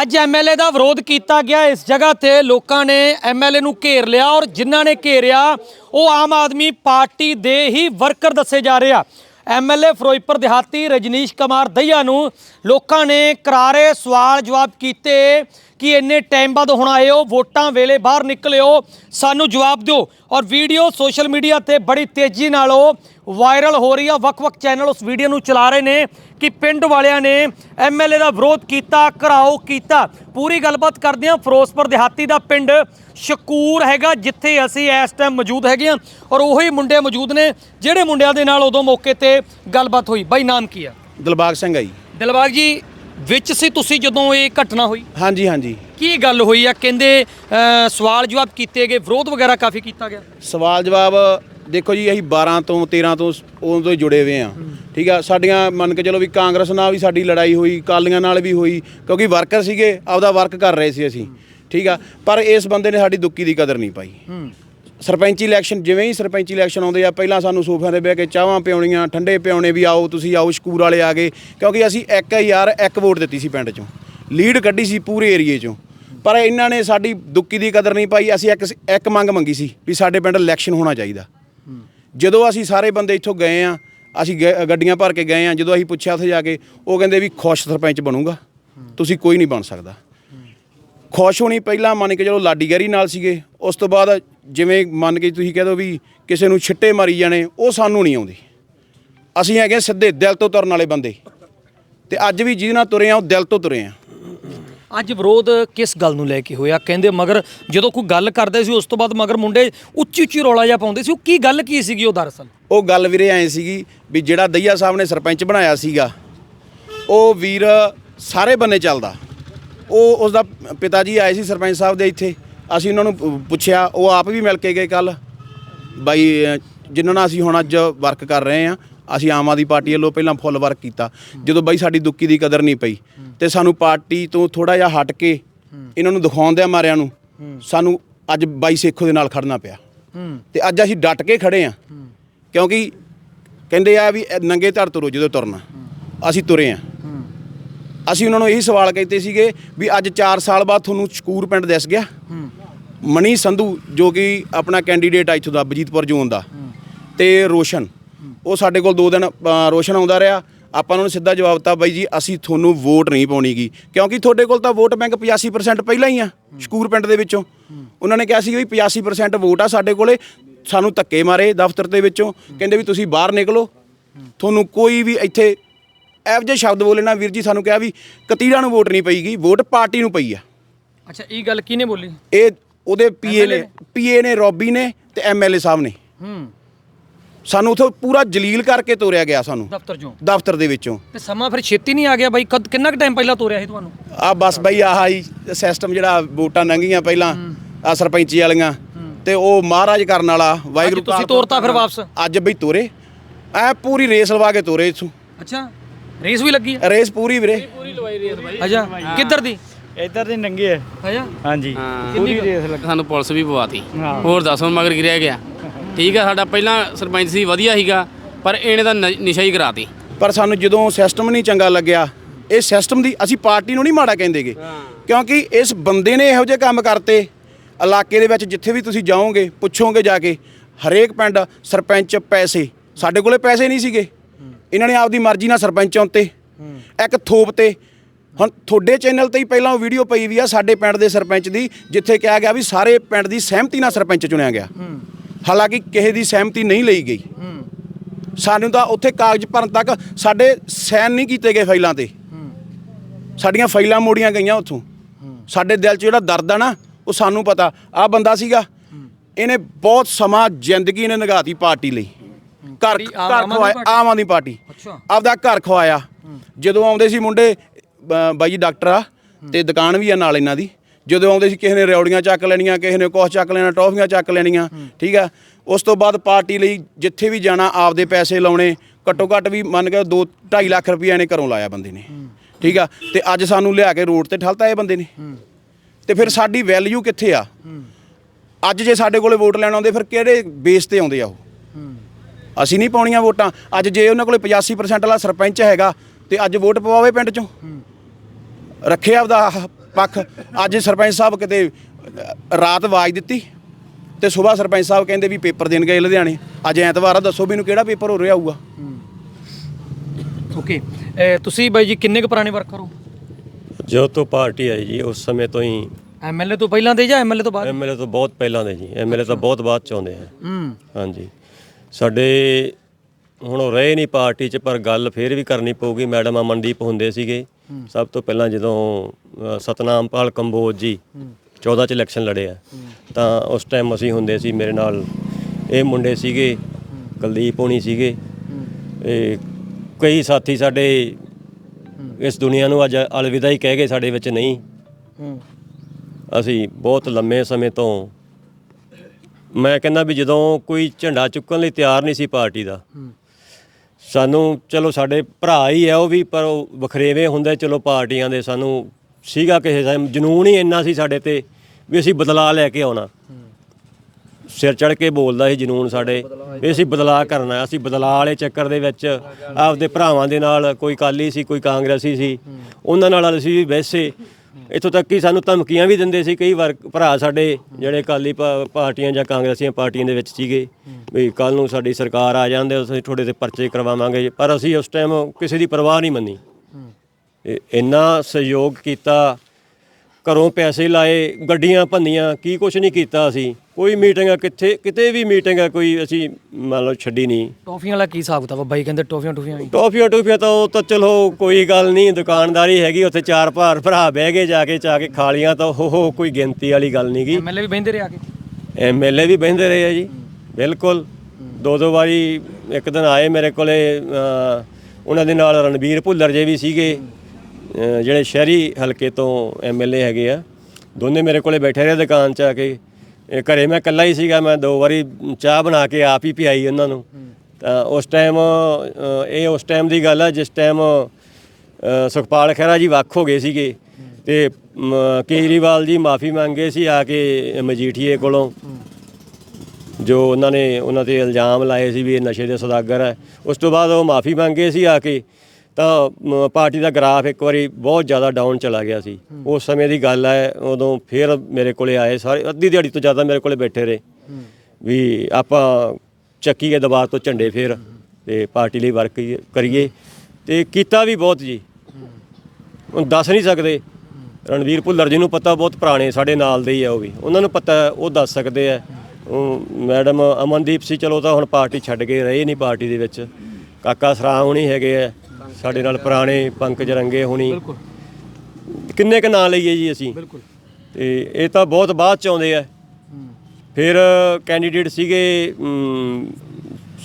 ਅੱਜ ਐਮਐਲਏ ਦਾ ਵਿਰੋਧ ਕੀਤਾ ਗਿਆ। ਇਸ ਜਗ੍ਹਾ ਤੇ ਲੋਕਾਂ ਨੇ ਐਮਐਲਏ ਨੂੰ ਘੇਰ ਲਿਆ ਔਰ ਜਿਨ੍ਹਾਂ ਨੇ ਘੇਰਿਆ, ਉਹ ਆਮ ਆਦਮੀ ਪਾਰਟੀ ਦੇ ਹੀ ਵਰਕਰ ਦੱਸੇ ਜਾ ਰਹੇ ਆ। ਐਮਐਲਏ ਫਿਰੋਜ਼ਪੁਰ ਦਿਹਾਤੀ ਰਜਨੀਸ਼ ਕੁਮਾਰ ਦਈਆ ਨੂੰ ਲੋਕਾਂ ਨੇ ਕਰਾਰੇ ਸਵਾਲ ਜਵਾਬ ਕੀਤੇ। ਕਿ ਇੰਨੇ ਟਾਈਮ ਬਾਅਦ ਹੁਣ ਆਏ ਹੋ ਵੋਟਾਂ ਵੇਲੇ ਬਾਹਰ ਨਿਕਲਿਓ ਸਾਨੂੰ ਜਵਾਬ ਦਿਓ। ਔਰ ਵੀਡੀਓ ਸੋਸ਼ਲ ਮੀਡੀਆ ਤੇ ਬੜੀ ਤੇਜ਼ੀ ਨਾਲ ਉਹ ਵਾਇਰਲ ਹੋ ਰਹੀ ਆ। ਵੱਖ-ਵੱਖ ਚੈਨਲ ਉਸ ਵੀਡੀਓ ਨੂੰ ਚਲਾ ਰਹੇ ਨੇ ਕਿ ਪਿੰਡ ਵਾਲਿਆਂ ਨੇ ਐਮਐਲਏ ਦਾ ਵਿਰੋਧ ਕੀਤਾ ਘਰਾਓ ਕੀਤਾ। ਪੂਰੀ ਗੱਲਬਾਤ ਕਰਦੇ ਹਾਂ ਫਿਰੋਜ਼ਪੁਰ ਦਿਹਾਤੀ ਦਾ ਪਿੰਡ ਸ਼ਕੂਰ ਹੈਗਾ ਜਿੱਥੇ ਅਸੀਂ ਇਸ ਟਾਈਮ ਮੌਜੂਦ ਹੈਗੇ ਹਾਂ। ਔਰ ਉਹੀ ਮੁੰਡੇ ਮੌਜੂਦ ਨੇ ਜਿਹੜੇ ਮੁੰਡਿਆਂ ਦੇ ਨਾਲ ਉਦੋਂ ਮੌਕੇ ਤੇ ਗੱਲਬਾਤ ਹੋਈ। ਬਾਈ ਨਾਮ ਕੀ ਆ? ਦਿਲਬਾਗ ਸਿੰਘ ਆ ਜੀ। ਦਿਲਬਾਗ ਜੀ ਵਿੱਚ ਸੀ ਤੁਸੀਂ ਜਦੋਂ ਇਹ ਘਟਨਾ ਹੋਈ? ਹਾਂਜੀ ਹਾਂਜੀ। ਕੀ ਗੱਲ ਹੋਈ ਆ? ਕਹਿੰਦੇ ਸਵਾਲ ਜਵਾਬ ਕੀਤੇ ਗਏ ਵਿਰੋਧ ਵਗੈਰਾ ਕਾਫੀ ਕੀਤਾ ਗਿਆ? ਸਵਾਲ ਜਵਾਬ ਦੇਖੋ ਜੀ ਅਸੀਂ 12 ਤੋਂ 13 ਤੋਂ ਸ- ਉਦੋਂ ਤੋਂ ਹੀ ਜੁੜੇ ਹੋਏ ਆ। ਠੀਕ ਆ ਸਾਡੀਆਂ ਮੰਨ ਕੇ ਚਲੋ ਵੀ ਕਾਂਗਰਸ ਨਾਲ ਵੀ ਸਾਡੀ ਲੜਾਈ ਹੋਈ ਕਾਲੀਆਂ ਨਾਲ ਵੀ ਹੋਈ ਕਿਉਂਕਿ ਵਰਕਰ ਸੀਗੇ ਆਪਦਾ ਵਰਕ ਕਰ ਰਹੇ ਸੀ ਅਸੀਂ। ਠੀਕ ਆ ਪਰ ਇਸ ਬੰਦੇ ਨੇ ਸਾਡੀ ਦੁੱਕੀ ਦੀ ਕਦਰ ਨਹੀਂ ਪਾਈ। ਹੂੰ। ਸਰਪੰਚੀ ਇਲੈਕਸ਼ਨ, ਜਿਵੇਂ ਹੀ ਸਰਪੰਚੀ ਇਲੈਕਸ਼ਨ ਆਉਂਦੇ ਆ, ਪਹਿਲਾਂ ਸਾਨੂੰ ਸੋਫਿਆਂ ਤੇ ਬਹਿ ਕੇ ਚਾਹਾਂ ਪਿਉਣੀਆਂ, ਠੰਡੇ ਪਿਉਣੇ ਵੀ ਆਓ, ਤੁਸੀਂ ਆਓ, ਸ਼ਕੂਰ ਵਾਲੇ ਆ ਗਏ, ਕਿਉਂਕਿ ਅਸੀਂ ਇੱਕ ਯਾਰ, ਇੱਕ ਵੋਟ ਦਿੱਤੀ ਸੀ ਪਿੰਡ ਚੋਂ। ਲੀਡ ਕੱਢੀ ਸੀ ਪੂਰੇ ਏਰੀਏ ਚੋਂ। ਪਰ ਇਹਨਾਂ ਨੇ ਸਾਡੀ ਦੁੱਕੀ ਦੀ ਕਦਰ ਨਹੀਂ ਪਾਈ, ਅਸੀਂ ਇੱਕ ਇੱਕ ਮੰਗ ਮੰਗੀ ਸੀ ਵੀ ਸਾਡੇ ਪਿੰਡ ਇਲੈਕਸ਼ਨ ਹੋਣਾ ਚਾਹੀਦਾ। ਜਦੋਂ ਅਸੀਂ ਸਾਰੇ ਬੰਦੇ ਇੱਥੋਂ ਗਏ ਆ, ਅਸੀਂ ਗਏ- ਗੱਡੀਆਂ ਭਰ ਕੇ ਗਏ ਆ, ਜਦੋਂ ਅਸੀਂ ਪੁੱਛਿਆ ਉੱਥੇ ਜਾ ਕੇ, ਉਹ ਕਹਿੰਦੇ ਵੀ ਖੁਸ਼ ਸਰਪੰਚ ਬਣੂਗਾ, ਤੁਸੀਂ ਕੋਈ ਨਹੀਂ ਬਣ ਸਕਦਾ। ਖੁਸ਼ ਹੋਣੀ ਪਹਿਲਾਂ ਮੰਨ ਕੇ ਚਲੋ ਲਾਡੀ ਗੈਰੀ ਨਾਲ ਸੀਗੇ, ਉਸ ਤੋਂ ਬਾਅਦ ਜਿਵੇਂ ਮੰਨ ਕੇ ਤੁਸੀਂ ਕਹਿ ਦਿਓ ਵੀ ਕਿਸੇ ਨੂੰ ਛਿੱਟੇ ਮਾਰੀ ਜਾਣੇ ਉਹ ਸਾਨੂੰ ਨਹੀਂ ਆਉਂਦੀ। ਅਸੀਂ ਹੈਗੇ ਸਿੱਧੇ ਦਿਲ ਤੋਂ ਤੁਰਨ ਵਾਲੇ ਬੰਦੇ। ਤੇ ਅੱਜ ਵੀ ਜਿਹਦੇ ਨਾਲ ਤੁਰੇ ਆ ਉਹ ਦਿਲ ਤੋਂ ਤੁਰੇ ਆ ਅੱਜ ਵਿਰੋਧ ਕਿਸ ਗੱਲ ਨੂੰ ਲੈ ਕੇ ਹੋਇਆ? ਕਹਿੰਦੇ ਮਗਰ ਜਦੋਂ ਕੋਈ ਗੱਲ ਕਰਦੇ ਸੀ ਉਸ ਤੋਂ ਬਾਅਦ ਮਗਰ ਮੁੰਡੇ ਉੱਚੀ ਉੱਚੀ ਰੌਲਾ ਜਿਹਾ ਪਾਉਂਦੇ ਸੀ। ਉਹ ਕੀ ਗੱਲ ਕੀ ਸੀਗੀ ਉਹ ਦਰਅਸਲ? ਉਹ ਗੱਲ ਵੀਰੇ ਐ ਸੀਗੀ ਵੀ ਜਿਹੜਾ ਦਈਆ ਸਾਹਿਬ ਨੇ ਸਰਪੰਚ ਬਣਾਇਆ ਸੀਗਾ ਉਹ ਵੀਰ ਸਾਰੇ ਬੰਨੇ ਚੱਲਦਾ। ਉਹ ਉਸ ਦਾ ਪਿਤਾ ਜੀ ਆਏ ਸੀ ਸਰਪੰਚ ਸਾਹਿਬ ਦੇ ਇੱਥੇ। ਅਸੀਂ ਉਹਨਾਂ ਨੂੰ ਪੁੱਛਿਆ ਉਹ ਆਪ ਵੀ ਮਿਲ ਕੇ ਗਏ ਕੱਲ ਬਾਈ ਅ, ਜਿਨ੍ਹਾਂ ਨਾਲ ਅਸੀਂ ਹੁਣ ਅੱਜ ਵਰਕ ਕਰ ਰਹੇ ਆ ਅਸੀਂ ਆਮ ਆਦਮੀ ਪਾਰਟੀ ਵੱਲੋਂ ਪਹਿਲਾਂ ਫੁੱਲ ਵਰਕ ਕੀਤਾ। ਜਦੋਂ ਬਾਈ ਸਾਡੀ ਦੁੱਕੀ ਦੀ ਕਦਰ ਨਹੀਂ ਪਈ ਤੇ ਸਾਨੂੰ ਪਾਰਟੀ ਤੋਂ ਥੋੜਾ ਜਿਹਾ ਹਟ ਕੇ ਇਹਨਾਂ ਨੂੰ ਦਿਖਾਉਣ ਦੇ ਮਾਰਿਆਂ ਨੂੰ ਸਾਨੂੰ ਅੱਜ ਬਾਈ ਸੇਖੋ ਦੇ ਨਾਲ ਖੜਨਾ ਪਿਆ। ਹੂੰ ਤੇ ਅੱਜ ਅਸੀਂ ਡਟ ਕੇ ਖੜੇ ਆ ਕਿਉਂਕਿ ਕਹਿੰਦੇ ਆ ਵੀ ਨੰਗੇ ਧਰ ਤੁਰੋ ਜਦੋਂ ਤੁਰਨਾ ਅਸੀਂ ਤੁਰੇ ਆ ਅਸੀਂ ਉਹਨਾਂ ਨੂੰ ਇਹੀ ਸਵਾਲ ਕੀਤੇ ਸੀਗੇ ਵੀ ਅੱਜ 4 ਸਾਲ ਬਾਅਦ ਤੁਹਾਨੂੰ ਸ਼ਕੂਰ ਪਿੰਡ ਦਿਸ ਗਿਆ ਮਣੀ ਸੰਧੂ ਜੋ ਕਿ ਆਪਣਾ ਕੈਂਡੀਡੇਟ ਆ ਇੱਥੋਂ ਦਾ ਬਜੀਤਪੁਰ ਜ਼ੋਨ ਦਾ। ਤੇ ਰੋਸ਼ਨ ਉਹ ਸਾਡੇ ਕੋਲ ਦੋ ਦਿਨ ਅ, ਰੋਸ਼ਨ ਆਉਂਦਾ ਰਿਹਾ। ਆਪਾਂ ਉਹਨਾਂ ਨੂੰ ਸਿੱਧਾ ਜਵਾਬ ਦਿੱਤਾ ਬਾਈ ਜੀ ਅਸੀਂ ਤੁਹਾਨੂੰ ਵੋਟ ਨਹੀਂ ਪਾਉਣੀਗੀ। ਕਿਉਂਕਿ ਤੁਹਾਡੇ ਕੋਲ ਤਾਂ ਵੋਟ ਬੈਂਕ 85% ਪਹਿਲਾਂ ਹੀ ਆ ਸ਼ਕੂਰ ਪਿੰਡ ਦੇ ਵਿੱਚੋਂ। ਉਹਨਾਂ ਨੇ ਕਿਹਾ ਸੀ ਵੀ 85% ਵੋਟ ਆ ਸਾਡੇ ਕੋਲੇ। ਸਾਨੂੰ ਧੱਕੇ ਮਾਰੇ ਦਫ਼ਤਰ ਦੇ ਵਿੱਚੋਂ। ਕਹਿੰਦੇ ਵੀ ਤੁਸੀਂ ਬਾਹਰ ਨਿਕਲੋ। ਤੁਹਾਨੂੰ ਕੋਈ ਵੀ ਇੱਥੇ ਇਹੋ ਜਿਹੇ ਸ਼ਬਦ ਬੋਲੇ ਨਾ। ਵੀਰ ਜੀ ਸਾਨੂੰ ਕਿਹਾ ਵੀ ਕਤੀੜਾ ਨੂੰ ਵੋਟ ਨਹੀਂ ਪਈਗੀ ਵੋਟ ਪਾਰਟੀ ਨੂੰ ਪਈ ਆ। ਅੱਛਾ ਇਹ ਗੱਲ ਕਿਹਨੇ ਬੋਲੀ? ਇਹ ਉਹਦੇ ਪੀਏ ਨੇ ਪੀਏ ਨੇ ਰੋਬੀ ਨੇ ਤੇ ਐਮਐਲਏ ਸਾਹਿਬ ਨੇ। ਹੂੰ। ਸਾਨੂੰ ਉੱਥੋਂ ਪੂਰਾ ਜਲੀਲ ਕਰਕੇ ਤੋਰਿਆ ਗਿਆ ਸਾਨੂੰ। ਦਫ਼ਤਰ ਚੋਂ। ਦਫ਼ਤਰ ਦੇ ਵਿੱਚੋਂ। ਤੇ ਸਮਾਂ ਫਿਰ ਛੇਤੀ ਨਹੀਂ ਆ ਗਿਆ ਬਾਈ? ਕਦ ਕਿੰਨਾ ਕੁ ਟਾਈਮ ਪਹਿਲਾਂ ਤੋਰਿਆ ਸੀ ਤੁਹਾਨੂੰ? ਆ ਬਸ ਬਈ ਆਹ ਹੀ ਸਿਸਟਮ ਜਿਹੜਾ ਵੋਟਾਂ ਲੰਘੀਆਂ ਪਹਿਲਾਂ ਆ ਸਰਪੰਚੀ ਵਾਲੀਆਂ। ਤੇ ਉਹ ਮਹਾਰਾਜ ਕਰਨ ਵਾਲਾ ਵਾਹਿਗੁਰੂ ਤੁਸੀਂ ਤੋਰਤਾ ਫਿਰ ਵਾਪਸ? ਅੱਜ ਬਈ ਤੋਰੇ। ਐ ਪੂਰੀ ਰੇਸ ਲਵਾ ਕੇ ਤੋਰੇ ਇਥੋਂ। ਅੱਛਾ। ਰੇਸ ਵੀ ਲੱਗੀ ਰੇਸ ਪੂਰੀ ਵੀਰੇ। ਅੱਛਾ। ਕਿੱਧਰ ਦੀ? ਇੱਧਰ ਦੇ ਨੰਗੇ ਹੈ ਅੱਛਾ। ਹਾਂਜੀ। ਕਿੰਨੀ ਕੁ? ਸਾਨੂੰ ਪੁਲਿਸ ਵੀ ਪਵਾਤੀ। ਹੋਰ ਦੱਸ ਹੁਣ ਮਗਰ ਗਿਰਿਆ ਗਿਆ। ਠੀਕ ਆ ਸਾਡਾ ਪਹਿਲਾਂ ਸਰਪੰਚ ਸੀ ਵਧੀਆ ਸੀਗਾ ਪਰ ਇਹਨੇ ਤਾਂ ਨ- ਨਿਸ਼ਾ ਹੀ ਕਰਾਤੀ। ਪਰ ਸਾਨੂੰ ਜਦੋਂ ਸਿਸਟਮ ਨਹੀਂ ਚੰਗਾ ਲੱਗਿਆ ਇਹ ਸਿਸਟਮ ਦੀ ਅਸੀਂ ਪਾਰਟੀ ਨੂੰ ਨਹੀਂ ਮਾੜਾ ਕਹਿੰਦੇਗੇ ਕਿਉਂਕਿ ਇਸ ਬੰਦੇ ਨੇ ਇਹੋ ਜਿਹੇ ਕੰਮ ਕਰਤੇ ਇਲਾਕੇ ਦੇ ਵਿੱਚ ਜਿੱਥੇ ਵੀ ਤੁਸੀਂ ਜਾਓਗੇ ਪੁੱਛੋਗੇ ਜਾ ਕੇ ਹਰੇਕ ਪਿੰਡ ਸਰਪੰਚ ਪੈਸੇ ਸਾਡੇ ਕੋਲੇ ਪੈਸੇ ਨਹੀਂ ਸੀਗੇ। ਇਹਨਾਂ ਨੇ ਆਪਦੀ ਮਰਜ਼ੀ ਨਾਲ ਸਰਪੰਚ ਉੱਤੇ ਇੱਕ ਥੋਪ ਤੇ ਹੁਣ ਤੁਹਾਡੇ ਚੈਨਲ ਤੇ ਹੀ ਪਹਿਲਾਂ ਉਹ ਵੀਡੀਓ ਪਈ ਵੀ ਆ ਸਾਡੇ ਪਿੰਡ ਦੇ ਸਰਪੰਚ ਦੀ ਜਿੱਥੇ ਕਿਹਾ ਗਿਆ ਵੀ ਸਾਰੇ ਪਿੰਡ ਦੀ ਸਹਿਮਤੀ ਨਾਲ ਸਰਪੰਚ ਚੁਣਿਆ ਗਿਆ। ਹਾਲਾਂਕਿ ਕਿਸੇ ਦੀ ਸਹਿਮਤੀ ਨਹੀਂ ਲਈ ਗਈ। ਸਾਨੂੰ ਤਾਂ ਉੱਥੇ ਕਾਗਜ਼ ਭਰਨ ਤੱਕ ਸਾਡੇ ਸਾਈਨ ਨਹੀਂ ਕੀਤੇ ਗਏ ਫਾਈਲਾਂ ਤੇ। ਸਾਡੀਆਂ ਫਾਈਲਾਂ ਮੋੜੀਆਂ ਗਈਆਂ ਉੱਥੋਂ। ਸਾਡੇ ਦਿਲ 'ਚ ਜਿਹੜਾ ਦਰਦ ਆ ਨਾ ਉਹ ਸਾਨੂੰ ਪਤਾ। ਆ ਬੰਦਾ ਸੀਗਾ। ਇਹਨੇ ਬਹੁਤ ਸਮਾਂ ਜ਼ਿੰਦਗੀ ਨੇ ਨਿਗਾਤੀ ਪਾਰਟੀ ਲਈ। ਘਰ ਘਰ ਖਵਾਇਆ? ਆਮ ਆਦਮੀ ਪਾਰਟੀ। ਆਪਦਾ ਘਰ ਖਵਾਇਆ। ਜਦੋਂ ਆਉਂਦੇ ਸੀ ਮੁੰਡੇ ਬਾਈ ਜੀ ਡਾਕਟਰ ਆ ਤੇ ਦੁਕਾਨ ਵੀ ਆ ਨਾਲ ਇਹਨਾਂ ਦੀ। ਜਦੋਂ ਆਉਂਦੇ ਸੀ ਕਿਸੇ ਨੇ ਰਿਉੜੀਆਂ ਚੱਕ ਲੈਣੀਆਂ, ਕਿਸੇ ਨੇ ਕੁਛ ਚੱਕ ਲੈਣਾ, ਟੌਫੀਆਂ ਚੱਕ ਲੈਣੀਆਂ, ਠੀਕ ਆ। ਉਸ ਤੋਂ ਬਾਅਦ ਪਾਰਟੀ ਲਈ ਜਿੱਥੇ ਵੀ ਜਾਣਾ, ਆਪਦੇ ਪੈਸੇ ਲਾਉਣੇ, ਘੱਟੋ ਘੱਟ ਵੀ ਮੰਨ ਕੇ 2 2.5 ਲੱਖ ਰੁਪਈਆ ਇਹਨੇ ਘਰੋਂ ਲਾਇਆ ਬੰਦੇ ਨੇ, ਠੀਕ ਆ। ਤੇ ਅੱਜ ਸਾਨੂੰ ਲਿਆ ਕੇ ਰੋਡ ਤੇ ਠਲਤਾ ਇਹ ਬੰਦੇ ਨੇ। ਤੇ ਫਿਰ ਸਾਡੀ ਵੈਲਿਊ ਕਿੱਥੇ ਆ? ਅੱਜ ਜੇ ਸਾਡੇ ਕੋਲੇ ਵੋਟ ਲੈਣ ਆਉਂਦੇ, ਫਿਰ ਕਿਹੜੇ ਬੇਸ ਤੇ ਆਉਂਦੇ ਆ ਉਹ? ਅਸੀਂ ਨਹੀਂ ਪਾਉਣੀਆਂ ਵੋਟਾਂ। ਅੱਜ ਜੇ ਉਹਨਾਂ ਕੋਲੇ 85% ਵਾਲਾ ਸਰਪੰਚ ਹੈਗਾ, ਤੇ ਅੱਜ ਵੋਟ ਪਵਾਵੇ ਪਿੰਡ ਚੋਂ? ਰੱਖਿਆ ਆਪਦਾ ਪੱਖ। ਅੱਜ ਸਰਪੰਚ ਸਾਹਿਬ ਕਿਤੇ ਰਾਤ ਆਵਾਜ਼ ਦਿੱਤੀ ਤੇ ਸਵੇਰ ਸਰਪੰਚ ਸਾਹਿਬ ਕਹਿੰਦੇ ਵੀ ਪੇਪਰ ਦੇਣ ਗਏ ਲੁਧਿਆਣੇ। ਅੱਜ ਐਤਵਾਰ ਆ ਦੱਸੋ ਮੈਨੂੰ ਕਿਹੜਾ ਪੇਪਰ ਹੋ ਰਿਹਾ ਹੋਊਗਾ। ਓਕੇ। ਤੁਸੀਂ ਬਾਈ ਜੀ ਕਿੰਨੇ ਕੁ ਪੁਰਾਣੇ ਵਰਕਰ ਹੋ? ਜਦੋਂ ਤੋਂ ਪਾਰਟੀ ਆਈ ਜੀ ਉਸ ਸਮੇਂ ਤੋਂ ਹੀ ਐਮਐਲਏ ਤੋਂ ਪਹਿਲਾਂ ਦੇ ਜਾਂ ਐਮਐਲਏ ਤੋਂ ਬਾਅਦ? ਐਮਐਲਏ ਤੋਂ ਬਹੁਤ ਪਹਿਲਾਂ ਦੇ ਜੀ। ਐਮਐਲਏ ਤਾਂ ਬਹੁਤ ਬਾਅਦ ਚ ਆਉਂਦੇ ਆ। ਹਾਂਜੀ। ਸਾਡੇ ਹੁਣ ਉਹ ਰਹੇ ਨਹੀਂ ਪਾਰਟੀ 'ਚ ਪਰ ਗੱਲ ਫੇਰ ਵੀ ਕਰਨੀ ਪਊਗੀ। ਮੈਡਮ ਅਮਨਦੀਪ ਹੁੰਦੇ ਸੀਗੇ। ਸਭ ਤੋਂ ਪਹਿਲਾਂ ਜਦੋਂ ਅ, ਸਤਨਾਮ ਪਾਲ ਕੰਬੋਜ ਜੀ 14 ਚ ਇਲੈਕਸ਼ਨ ਲੜੇ ਆ ਤਾਂ ਉਸ ਟਾਈਮ ਅਸੀਂ ਹੁੰਦੇ ਸੀ ਮੇਰੇ ਨਾਲ ਇਹ ਮੁੰਡੇ ਸੀਗੇ ਕੁਲਦੀਪ ਹੋਣੀ ਸੀਗੇ ਇਹ ਕਈ ਸਾਥੀ ਸਾਡੇ ਇਸ ਦੁਨੀਆ ਨੂੰ ਅੱਜ ਅਲਵਿਦਾ ਹੀ ਕਹਿ ਗਏ ਸਾਡੇ ਵਿੱਚ ਨਹੀਂ। ਅਸੀਂ ਬਹੁਤ ਲੰਮੇ ਸਮੇਂ ਤੋਂ ਮੈਂ ਕਹਿੰਦਾ ਵੀ ਜਦੋਂ ਕੋਈ ਝੰਡਾ ਚੁੱਕਣ ਲਈ ਤਿਆਰ ਨਹੀਂ ਸੀ ਪਾਰਟੀ ਦਾ ਸਾਨੂੰ, ਚਲੋ ਸਾਡੇ ਭਰਾ ਹੀ ਆ ਉਹ ਵੀ, ਪਰ ਉਹ ਵਖਰੇਵੇਂ ਹੁੰਦੇ, ਚਲੋ ਪਾਰਟੀਆਂ ਦੇ ਸਾਨੂੰ ਸੀਗਾ ਕਿਸੇ ਟਾਈਮ ਜਨੂਨ ਹੀ ਇੰਨਾ ਸੀ ਸਾਡੇ ਤੇ ਵੀ ਅਸੀਂ ਬਦਲਾ ਲੈ ਕੇ ਆਉਣਾ। ਸਿਰ ਚੜ ਕੇ ਬੋਲਦਾ ਸੀ ਜਨੂਨ ਸਾਡੇ, ਵੀ ਅਸੀਂ ਬਦਲਾਅ ਕਰਨਾ ਅਸੀਂ ਬਦਲਾਅ ਵਾਲੇ ਚੱਕਰ ਦੇ ਵਿੱਚ ਆਪਦੇ ਭਰਾਵਾਂ ਦੇ ਨਾਲ ਕੋਈ ਕਾਲੀ ਸੀ, ਕੋਈ ਕਾਂਗਰਸੀ ਸੀ, ਉਹਨਾਂ ਨਾਲ ਅਸੀਂ ਵੀ ਵੈਸੇ ਇੱਥੋਂ ਤੱਕ ਕਿ ਸਾਨੂੰ ਧਮਕੀਆਂ ਵੀ ਦਿੰਦੇ ਸੀ ਕਈ ਵਾਰ ਭਰਾ ਸਾਡੇ ਜਿਹੜੇ ਅਕਾਲੀ ਪਾ- ਪਾਰਟੀਆਂ ਜਾਂ ਕਾਂਗਰਸੀਆਂ ਪਾਰਟੀਆਂ ਦੇ ਵਿੱਚ ਸੀਗੇ ਵੀ ਕੱਲ ਨੂੰ ਸਾਡੀ ਸਰਕਾਰ ਆ ਜਾਂਦੇ, ਅਸੀਂ ਤੁਹਾਡੇ ਤੇ ਪਰਚੇ ਕਰਵਾਵਾਂਗੇ। ਪਰ ਅਸੀਂ ਉਸ ਟਾਈਮ ਕਿਸੇ ਦੀ ਪਰਵਾਹ ਨਹੀਂ ਮੰਨੀ। ਇਹ ਇੰਨਾ ਸਹਿਯੋਗ ਕੀਤਾ ਘਰੋਂ ਪੈਸੇ ਲਾਏ ਗੱਡੀਆਂ ਭੰਨੀਆਂ ਕੀ ਕੁਛ ਨਹੀਂ ਕੀਤਾ ਅਸੀਂ। ਕੋਈ ਮੀਟਿੰਗ ਆ ਕਿੱਥੇ ਕਿਤੇ ਵੀ ਮੀਟਿੰਗ ਆ ਕੋਈ ਅਸੀਂ ਮੰਨ ਲਓ ਛੱਡੀ ਨਹੀਂ। ਟੌਫੀਆਂ ਵਾਲਾ ਕੀ ਹਿਸਾਬ ਕਿਤਾਬ ਆ ਬਾਈ ਕਹਿੰਦੇ ਟੌਫੀਆਂ ਟੌਫੀਆਂ ਵੀ ਟੋਫੀਆਂ ਟੋਫੀਆਂ ਤਾਂ ਉਹ ਤਾਂ ਚਲੋ ਕੋਈ ਗੱਲ ਨਹੀਂ ਦੁਕਾਨਦਾਰੀ ਹੈਗੀ ਉੱਥੇ ਚਾਰ ਭਾਰ ਭਰਾ ਬਹਿ ਗਏ ਜਾ ਕੇ ਚਾ ਕੇ ਖਾ ਲੀਆਂ ਤਾਂ ਹੋ ਹੋ ਕੋਈ ਗਿਣਤੀ ਵਾਲੀ ਗੱਲ ਨਹੀਂ ਗੀ। ਐਮਐਲਏ ਵੀ ਬਹਿੰਦੇ ਰਹੇ ਆ ਕੇ? ਐਮਐਲਏ ਵੀ ਬਹਿੰਦੇ ਰਹੇ ਆ ਜੀ ਬਿਲਕੁਲ। ਦੋ ਦੋ ਵਾਰੀ ਇੱਕ ਦਿਨ ਆਏ ਮੇਰੇ ਕੋਲੇ ਉਹਨਾਂ ਦੇ ਨਾਲ ਰਣਬੀਰ ਭੁੱਲਰ ਜੇ ਵੀ ਸੀਗੇ। ਜਿਹੜੇ ਸ਼ਹਿਰੀ ਹਲਕੇ ਤੋਂ ਐਮਐਲਏ ਹੈਗੇ ਆ ਦੋਨੇ ਮੇਰੇ ਕੋਲੇ ਬੈਠੇ ਰਹੇ ਦੁਕਾਨ 'ਚ ਆ ਕੇ। ਇਹ ਘਰੇ ਮੈਂ ਇਕੱਲਾ ਹੀ ਸੀਗਾ ਮੈਂ ਦੋ ਵਾਰੀ ਚਾਹ ਬਣਾ ਕੇ ਆਪ ਹੀ ਪਿਆਈ ਉਹਨਾਂ ਨੂੰ। ਤਾਂ ਉਸ ਟਾਈਮ ਇਹ ਉਸ ਟਾਈਮ ਦੀ ਗੱਲ ਆ ਜਿਸ ਟਾਈਮ ਸੁਖਪਾਲ ਖਹਿਰਾ ਜੀ ਵੱਖ ਹੋ ਗਏ ਸੀਗੇ ਤੇ ਕੇਜਰੀਵਾਲ ਜੀ ਮਾਫੀ ਮੰਗੇ ਸੀ ਆ ਕੇ ਮਜੀਠੀਏ ਕੋਲੋਂ। ਜੋ ਉਹਨਾਂ ਨੇ ਉਹਨਾਂ ਤੇ ਇਲਜ਼ਾਮ ਲਾਏ ਸੀ ਵੀ ਇਹ ਨਸ਼ੇ ਦੇ ਸੌਦਾਗਰ ਹੈ ਉਸ ਤੋਂ ਬਾਅਦ ਉਹ ਮਾਫੀ ਮੰਗੇ ਸੀ ਆ ਕੇ। ਤਾਂ ਪਾਰਟੀ ਦਾ ਗ੍ਰਾਫ ਇੱਕ ਵਾਰੀ ਬਹੁਤ ਜ਼ਿਆਦਾ ਡਾਊਨ ਚਲਾ ਗਿਆ ਸੀ। ਉਸ ਸਮੇਂ ਦੀ ਗੱਲ ਹੈ ਉਦੋਂ ਫਿਰ ਮੇਰੇ ਕੋਲੇ ਆਏ ਸਾਰੇ ਅੱਧੀ ਦਿਹਾੜੀ ਤੋਂ ਜ਼ਿਆਦਾ ਮੇਰੇ ਕੋਲੇ ਬੈਠੇ ਰਹੇ। ਵੀ ਆਪਾਂ ਚੱਕੀ ਦੇ ਦਬਾਅ ਤੋਂ ਝੰਡੇ ਫੇਰ ਤੇ ਪਾਰਟੀ ਲਈ ਵਰਕ ਕਰੀਏ। ਤੇ ਕੀਤਾ ਵੀ ਬਹੁਤ ਜੀ। ਹੁਣ ਦੱਸ ਨਹੀਂ ਸਕਦੇ। ਰਣਵੀਰ ਭੁੱਲਰ ਜੀ ਨੂੰ ਪਤਾ ਬਹੁਤ ਪੁਰਾਣੇ ਸਾਡੇ ਨਾਲ ਦੇ ਹੀ ਆ ਉਹ ਵੀ। ਉਹਨਾਂ ਨੂੰ ਪਤਾ ਉਹ ਦੱਸ ਸਕਦੇ ਆ। ਉਹ ਮੈਡਮ ਅਮਨਦੀਪ ਸੀ ਚਲੋ ਤਾਂ ਹੁਣ ਪਾਰਟੀ ਛੱਡ ਕੇ ਰਹੇ ਨਹੀਂ ਪਾਰਟੀ ਦੇ ਵਿੱਚ। ਕਾਕਾ ਸਰਾਂ ਹੁਣੀ ਹੈਗੇ ਆ। ਸਾਡੇ ਨਾਲ ਪੁਰਾਣੇ ਪੰਕਜ ਰੰਗੇ ਹੁਣੀ। ਬਿਲਕੁਲ। ਕਿੰਨੇ ਕ ਨਾਂ ਲਈਏ ਜੀ ਅਸੀਂ? ਬਿਲਕੁਲ। ਤੇ ਇਹ ਤਾਂ ਬਹੁਤ ਬਾਅਦ ਚ ਆਉਂਦੇ ਆ। ਫਿਰ ਕੈਂਡੀਡੇਟ ਸੀਗੇ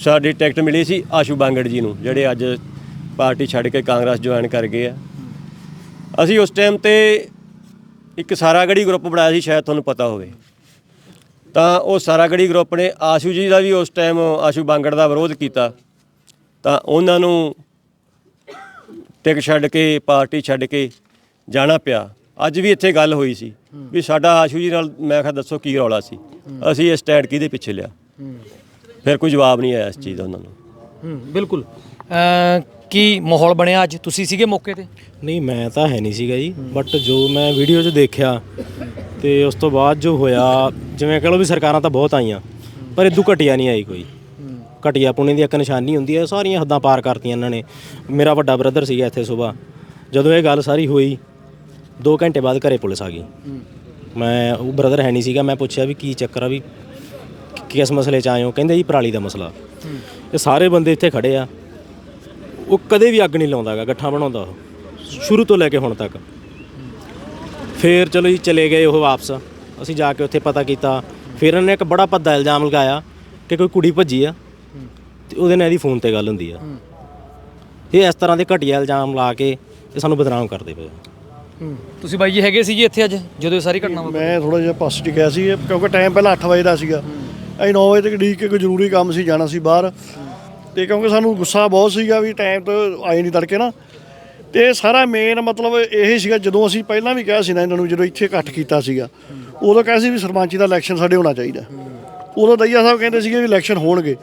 ਸਾਡੀ ਟਿਕਟ ਮਿਲੀ ਸੀ ਆਸ਼ੂ ਬਾਂਗੜ ਜੀ ਨੂੰ ਜਿਹੜੇ ਅੱਜ ਪਾਰਟੀ ਛੱਡ ਕੇ ਕਾਂਗਰਸ ਜੁਆਇਨ ਕਰ ਗਏ ਆ। ਅਸੀਂ ਉਸ ਟਾਈਮ ਤੇ ਇੱਕ ਸਾਰਾਗੜੀ ਗਰੁੱਪ ਬਣਾਇਆ ਸੀ ਸ਼ਾਇਦ ਤੁਹਾਨੂੰ ਪਤਾ ਹੋਵੇ। ਤਾਂ ਉਹ ਸਾਰਾਗੜੀ ਗਰੁੱਪ ਨੇ ਆਸ਼ੂ ਜੀ ਦਾ ਵੀ ਉਸ ਟਾਈਮ ਆਸ਼ੂ ਬਾਂਗੜ ਦਾ ਵਿਰੋਧ ਕੀਤਾ। ਤਾਂ ਉਹਨਾਂ ਨੂੰ ਟਿਕ ਛੱਡ ਕੇ ਪਾਰਟੀ ਛੱਡ ਕੇ ਜਾਣਾ ਪਿਆ। ਅੱਜ ਵੀ ਇੱਥੇ ਗੱਲ ਹੋਈ ਸੀ ਵੀ ਸਾਡਾ ਆਸ਼ੂ ਜੀ ਨਾਲ ਮੈਂ ਕਿਹਾ ਦੱਸੋ ਕੀ ਰੌਲਾ ਸੀ? ਅਸੀਂ ਇਹ ਸਟੈਂਡ ਕਿਹਦੇ ਪਿੱਛੇ ਲਿਆ? ਫਿਰ ਕੋਈ ਜਵਾਬ ਨਹੀਂ ਆਇਆ ਇਸ ਚੀਜ਼ ਦਾ ਉਹਨਾਂ ਨੂੰ। ਹੂੰ ਬਿਲਕੁਲ। ਕੀ ਮਾਹੌਲ ਬਣਿਆ ਅੱਜ? ਤੁਸੀਂ ਸੀਗੇ ਮੌਕੇ ਤੇ? ਨਹੀਂ ਮੈਂ ਤਾਂ ਹੈ ਨਹੀਂ ਸੀਗਾ ਜੀ। ਬਟ ਜੋ ਮੈਂ ਵੀਡੀਓ 'ਚ ਦੇਖਿਆ ਤੇ ਉਸ ਤੋਂ ਬਾਅਦ ਜੋ ਹੋਇਆ ਜਿਵੇਂ ਕਹ ਲਓ ਵੀ ਸਰਕਾਰਾਂ ਤਾਂ ਬਹੁਤ ਆਈਆਂ ਪਰ ਇਦੋਂ ਘਟਿਆ ਨਹੀਂ ਆਈ ਕੋਈ। ਘਟਿਆ ਪੁਣੇ ਦੀ ਇੱਕ ਨਿਸ਼ਾਨੀ ਹੁੰਦੀ ਹੈ ਸਾਰੀਆਂ ਹੱਦਾਂ ਪਾਰ ਕਰਤੀਆਂ ਇਹਨਾਂ ਨੇ। ਮੇਰਾ ਵੱਡਾ ਬ੍ਰਦਰ ਸੀਗਾ ਇੱਥੇ ਸਵੇਰ। ਜਦੋਂ ਇਹ ਗੱਲ ਸਾਰੀ ਹੋਈ 2 ਘੰਟੇ ਬਾਅਦ ਘਰੇ ਪੁਲਿਸ ਆ ਗਈ। ਮੈਂ ਉਹ ਬ੍ਰਦਰ ਹੈ ਨਹੀਂ ਸੀਗਾ ਮੈਂ ਪੁੱਛਿਆ ਵੀ ਕੀ ਚੱਕਰ ਆ ਵੀ ਕਿਸ ਮਸਲੇ 'ਚ ਆਏ ਹੋ? ਕਹਿੰਦੇ ਜੀ ਪਰਾਲੀ ਦਾ ਮਸਲਾ। ਇਹ ਸਾਰੇ ਬੰਦੇ ਇੱਥੇ ਖੜੇ ਆ। ਉਹ ਕਦੇ ਵੀ ਅੱਗ ਨਹੀਂ ਲਾਉਂਦਾਗਾ ਗੱਠਾਂ ਬਣਾਉਂਦਾ ਉਹ। ਸ਼ੁਰੂ ਤੋਂ ਲੈ ਕੇ ਹੁਣ ਤੱਕ। ਫੇਰ ਚਲੋ ਜੀ ਚਲੇ ਗਏ ਉਹ ਵਾਪਸ। ਅਸੀਂ ਜਾ ਕੇ ਉੱਥੇ ਪਤਾ ਕੀਤਾ। ਫਿਰ ਉਹਨੇ ਇੱਕ ਬੜਾ ਭੱਦਾ ਇਲਜ਼ਾਮ ਲਗਾਇਆ ਕਿ ਕੋਈ ਕੁੜੀ ਭੱਜੀ ਆ। ਤੇ ਉਹਦੇ ਨਾਲ ਇਹਦੀ ਫੋਨ ਤੇ ਗੱਲ ਹੁੰਦੀ ਆ। ਇਹ ਇਸ ਤਰ੍ਹਾਂ ਦੇ ਘਟੀਆ ਇਲਜ਼ਾਮ ਲਾ ਕੇ ਇਹ ਸਾਨੂੰ ਬਦਨਾਮ ਕਰਦੇ ਪਏ ਆ। ਤੁਸੀਂ ਬਾਈ ਜੀ ਹੈਗੇ ਸੀ ਜੀ ਇੱਥੇ ਅੱਜ ਜਦੋਂ ਇਹ ਸਾਰੀ ਘਟਨਾ ਵਾਪਰੀ ਮੈਂ ਥੋੜਾ ਜਿਹਾ ਪਾਸ 'ਚ ਗਿਆ ਸੀ ਕਿਉਂਕਿ ਟਾਈਮ ਪਹਿਲਾਂ 8 ਵਜੇ ਦਾ ਸੀਗਾ। ਅਸੀਂ 9 ਵਜੇ ਤੱਕ ਡੀਕ ਕੇ ਕੋਈ ਜ਼ਰੂਰੀ ਕੰਮ ਸੀ ਜਾਣਾ ਸੀ ਬਾਹਰ। ਤੇ ਕਿਉਂਕਿ ਸਾਨੂੰ ਗੁੱਸਾ ਬਹੁਤ ਸੀਗਾ ਵੀ ਟਾਈਮ ਤੋਂ ਆਏ ਨਹੀਂ ਤੜਕੇ ਨਾ। ਤੇ ਸਾਰਾ ਮੇਨ ਮਤਲਬ ਇਹ ਸੀਗਾ ਜਦੋਂ ਅਸੀਂ ਪਹਿਲਾਂ ਵੀ ਕਿਹਾ ਸੀ ਨਾ ਇਹਨਾਂ ਨੂੰ ਜਦੋਂ ਇੱਥੇ ਇਕੱਠ ਕੀਤਾ ਸੀਗਾ ਉਦੋਂ ਕਿਹਾ ਸੀ ਵੀ ਸਰਪੰਚੀ ਦਾ ਇਲੈਕਸ਼ਨ ਸਾਡੇ ਹੋਣਾ ਚਾਹੀਦਾ। ਉਦੋਂ ਦਈਆ ਸਾਹਿਬ ਕਹਿੰਦੇ ਸੀਗੇ ਵੀ ਇਲੈਕਸ਼ਨ ਹੋਣਗੇ।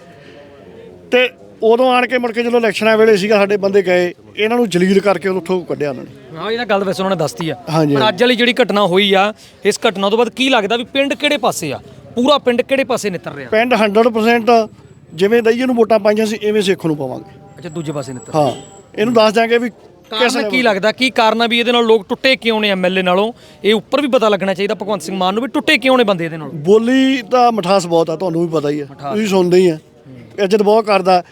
ਤੇ ਉਦੋਂ ਆਣ ਕੇ ਮੁੜ ਕੇ ਜਦੋਂ ਇਲੈਕਸ਼ਨਾਂ ਵੇਲੇ ਸੀਗਾ ਸਾਡੇ ਬੰਦੇ ਗਏ ਇਹਨਾਂ ਨੂੰ ਜਲੀਲ ਕਰਕੇ ਉੱਥੋਂ ਕੱਢਿਆ ਉਹਨਾਂ ਨੇ। ਹਾਂ ਇਹ ਤਾਂ ਗੱਲ ਵੈਸੇ ਉਹਨਾਂ ਨੇ ਦੱਸਤੀ ਆ। ਹਾਂਜੀ, ਪਰ ਅੱਜ ਵਾਲੀ ਜਿਹੜੀ ਘਟਨਾ ਹੋਈ ਆ ਇਸ ਘਟਨਾ ਤੋਂ ਬਾਅਦ ਕੀ ਲੱਗਦਾ ਵੀ ਪਿੰਡ ਕਿਹੜੇ ਪਾਸੇ ਆ? ਪੂਰਾ ਪਿੰਡ ਕਿਹੜੇ ਪਾਸੇ ਨਿੱਤਰ ਰਿਹਾ? ਪਿੰਡ 100% ਜਿਵੇਂ ਦਈਏ ਨੂੰ ਵੋਟਾਂ ਪਾਈਆਂ ਸੀ ਐਵੇਂ ਸਿੱਖ ਨੂੰ ਪਾਵਾਂਗੇ। ਅੱਛਾ ਦੂਜੇ ਪਾਸੇ ਨਿੱਤਰ ਹਾਂ ਇਹਨੂੰ ਦੱਸ ਦਿਆਂਗੇ ਵੀ ਕਾਰਨ ਕੀ ਲੱਗਦਾ? ਕੀ ਕਾਰਨ ਆ ਵੀ ਇਹਦੇ ਨਾਲ ਲੋਕ ਟੁੱਟੇ ਕਿਉਂ ਨੇ ਐਮਐਲਏ ਨਾਲੋਂ? ਇਹ ਉੱਪਰ ਵੀ ਪਤਾ ਲੱਗਣਾ ਚਾਹੀਦਾ ਭਗਵੰਤ ਸਿੰਘ ਮਾਨ ਨੂੰ ਵੀ ਟੁੱਟੇ ਕਿਉਂ ਨੇ ਬੰਦੇ ਇਹਦੇ ਨਾਲ? ਬੋਲੀ ਦਾ ਮਠਾਸ ਬਹੁਤ ਆ ਤੁਹਾਨੂੰ ਵੀ ਪਤਾ ਹੀ ਹੈ ਤੁਸੀਂ ਸੁਣਦੇ ਹੀ ਆ। ਇੱਜ਼ਤ ਬਹੁਤ ਕਰਦਾ।